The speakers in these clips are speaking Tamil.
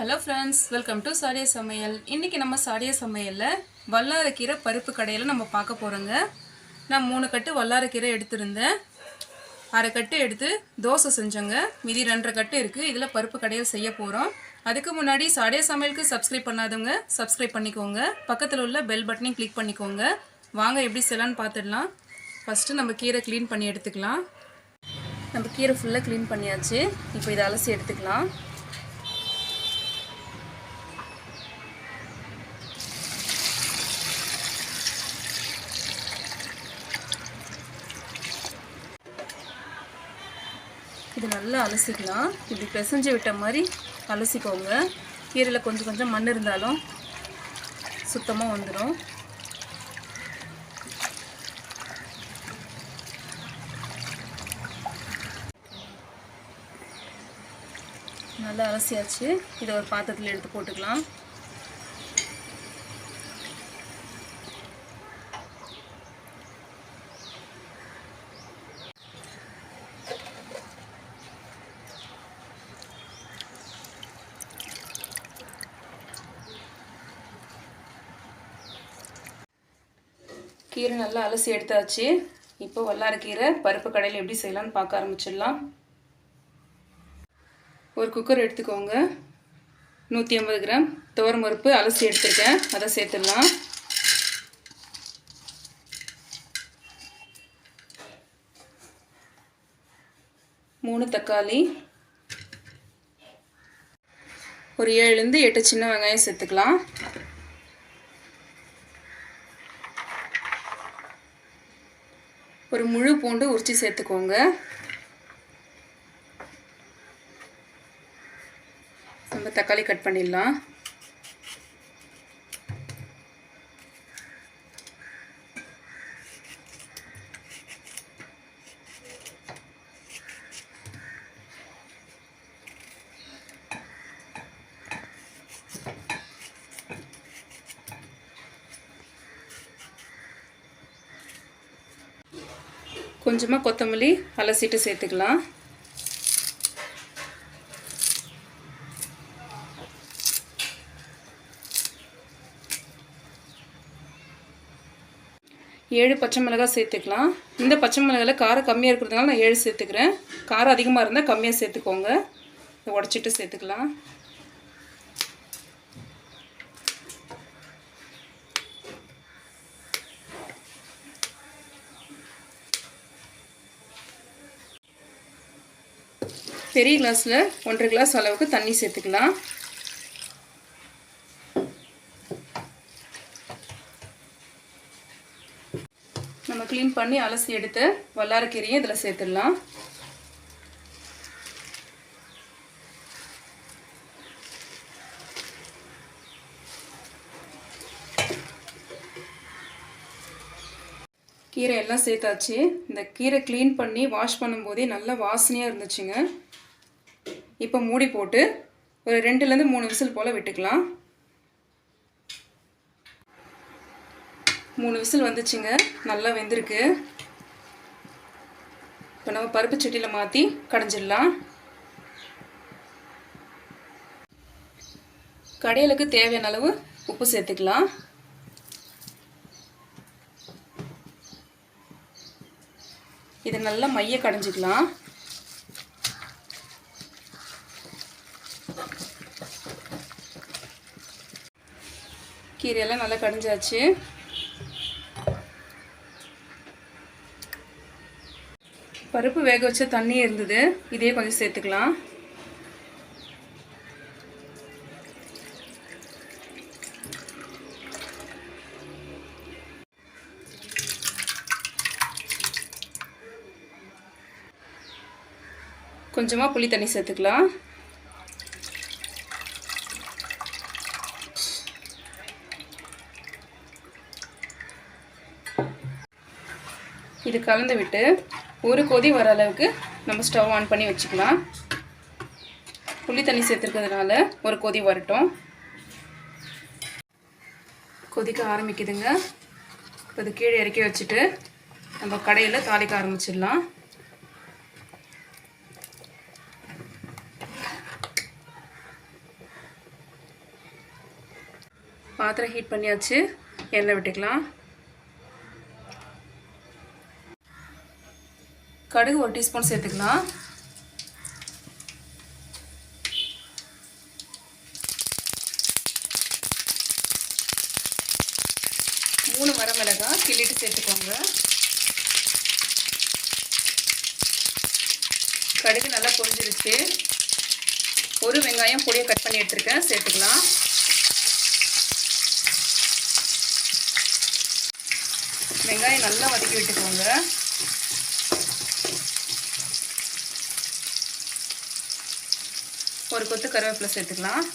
ஹலோ ஃப்ரெண்ட்ஸ் வெல்கம் டு சாடிய சமையல் இன்றைக்கி நம்ம சாடிய சமையலில் வல்லாரக்கீரை பருப்பு கடையில் நம்ம பார்க்க போகிறோங்க நான் மூணு கட்டு வல்லாரக்கீரை எடுத்திருந்தேன். அரை கட்டு எடுத்து தோசை செஞ்சோங்க. மீதி ரெண்டரை கட்டு இருக்குது இதில் பருப்பு கடையில் செய்ய போகிறோம் அதுக்கு முன்னாடி சாடிய சமையலுக்கு சப்ஸ்கிரைப் பண்ணாதவங்க சப்ஸ்கிரைப் பண்ணிக்கோங்க. பக்கத்தில் உள்ள பெல் பட்டனையும் கிளிக் பண்ணிக்கோங்க. வாங்க எப்படி செய்யலான்னு பார்த்துடலாம். ஃபஸ்ட்டு நம்ம கீரை க்ளீன் பண்ணி எடுத்துக்கலாம். நம்ம கீரை ஃபுல்லாக க்ளீன் பண்ணியாச்சு. இப்போ இதை அலசி எடுத்துக்கலாம். இது நல்லா அலசிக்கலாம். இப்படி பிசைஞ்சு விட்ட மாதிரி அலசிக்கோங்க. கீரையில் கொஞ்சம் கொஞ்சம் மண் இருந்தாலும் சுத்தமாக வந்துடும் நல்லா அலசியாச்சு. இதை ஒரு பாத்திரத்தில் எடுத்து போட்டுக்கலாம். கீரை நல்லா அலசி எடுத்தாச்சு. இப்போ வல்லார கீரை பருப்பு கடையில் எப்படி செய்யலாம்னு பார்க்க ஆரம்பிச்சிடலாம். ஒரு குக்கர் எடுத்துக்கோங்க. நூற்றி ஐம்பது கிராம் துவரம் பருப்பு அலசி எடுத்துருக்கேன். அதை சேர்த்துடலாம். மூணு தக்காளி. ஒரு ஏழுலேருந்து எட்டு சின்ன வெங்காயம் சேர்த்துக்கலாம். ஒரு முழு பூண்டு உரித்து சேர்த்துக்கோங்க. நம்ம தக்காளி கட் பண்ணிடலாம். கொஞ்சமாக கொத்தமல்லி அலசிட்டு சேர்த்துக்கலாம். ஏழு பச்சை மிளகாய் சேர்த்துக்கலாம். இந்த பச்சை மிளகாயில் காரம் கம்மியாக இருக்கிறதுனால நான் ஏழு சேர்த்துக்கிறேன். காரம் அதிகமாக இருந்தால் கம்மியாக சேர்த்துக்கோங்க. உடச்சிட்டு சேர்த்துக்கலாம். பெரிய கிளாஸில் ஒன்றரை கிளாஸ் அளவுக்கு தண்ணி சேர்த்துக்கலாம். நம்ம க்ளீன் பண்ணி அலசி எடுத்து வல்லாரக்கீரையும் இதில் சேர்த்துடலாம். கீரை எல்லாம் சேர்த்தாச்சு. இந்த கீரை க்ளீன் பண்ணி வாஷ் பண்ணும்போதே நல்லா வாசனையாக இருந்துச்சுங்க. இப்போ மூடி போட்டு ஒரு ரெண்டுலேருந்து மூணு விசில் போல் விட்டுக்கலாம். மூணு விசில் வந்துச்சுங்க. நல்லா வெந்திருக்கு. இப்போ நம்ம பருப்பு சட்டியில் மாற்றி கடைஞ்சிடலாம். கடையிலுக்கு தேவையான அளவு உப்பு சேர்த்துக்கலாம். இதை நல்லா மைய கடைஞ்சிக்கலாம். கீரையெல்லாம் நல்லா கடைஞ்சாச்சு. பருப்பு வேக வச்ச தண்ணி இருந்தது. இதே கொஞ்சம் சேர்த்துக்கலாம். கொஞ்சமாக புளி தண்ணி சேர்த்துக்கலாம். இது கலந்து விட்டு ஒரு கொதி வர அளவுக்கு நம்ம ஸ்டவ் ஆன் பண்ணி வச்சுக்கலாம். புளி தண்ணி சேர்த்துருக்கிறதுனால ஒரு கொதி வரட்டும். கொதிக்க ஆரம்பிக்குதுங்க. இப்போ இது கீழே இறக்கி வச்சுட்டு நம்ம கடையில் தாளிக்க ஆரம்பிச்சிடலாம். பாத்திரம் ஹீட் பண்ணியாச்சு. எண்ணெய் விட்டுக்கலாம். கடுகு ஒரு டீஸ்பூன் சேர்த்துக்கலாம். மூணு வரமிளகாய் கிள்ளிட்டு சேர்த்துக்கோங்க. கடுகு நல்லா பொரிஞ்சிருச்சு. ஒரு வெங்காயம் பொடியை கட் பண்ணி எடுத்துருக்கேன். சேர்த்துக்கலாம். வெங்காயம் நல்லா வதக்கி விட்டுக்கோங்க. ஒரு கொத்து கருவேப்பிலை சேர்த்துக்கலாம்.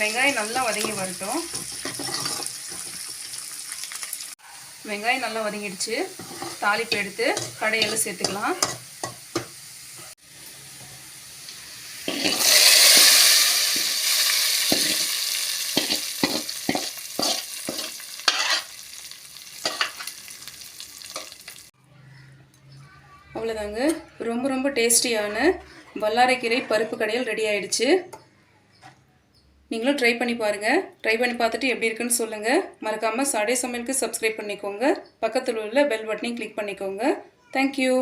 வெங்காயம் நல்லா வதங்கி வரட்டும். வெங்காயம் நல்லா வதங்கிடுச்சு. தாளிப்பு எடுத்து கடையில் சேர்த்துக்கலாம். அவ்வளோதாங்க ரொம்ப ரொம்ப டேஸ்டியான வல்லாரைக்கீரை பருப்பு கடையில் ரெடி ஆயிடுச்சு. நீங்களும் ட்ரை பண்ணி பாருங்கள் ட்ரை பண்ணி பார்த்துட்டு எப்படி இருக்குன்னு சொல்லுங்கள் மறக்காமல் சடை சமையலுக்கு சப்ஸ்கிரைப் பண்ணிக்கோங்க. பக்கத்தில் உள்ள பெல் பட்டனையும் கிளிக் பண்ணிக்கோங்க. தேங்க்யூ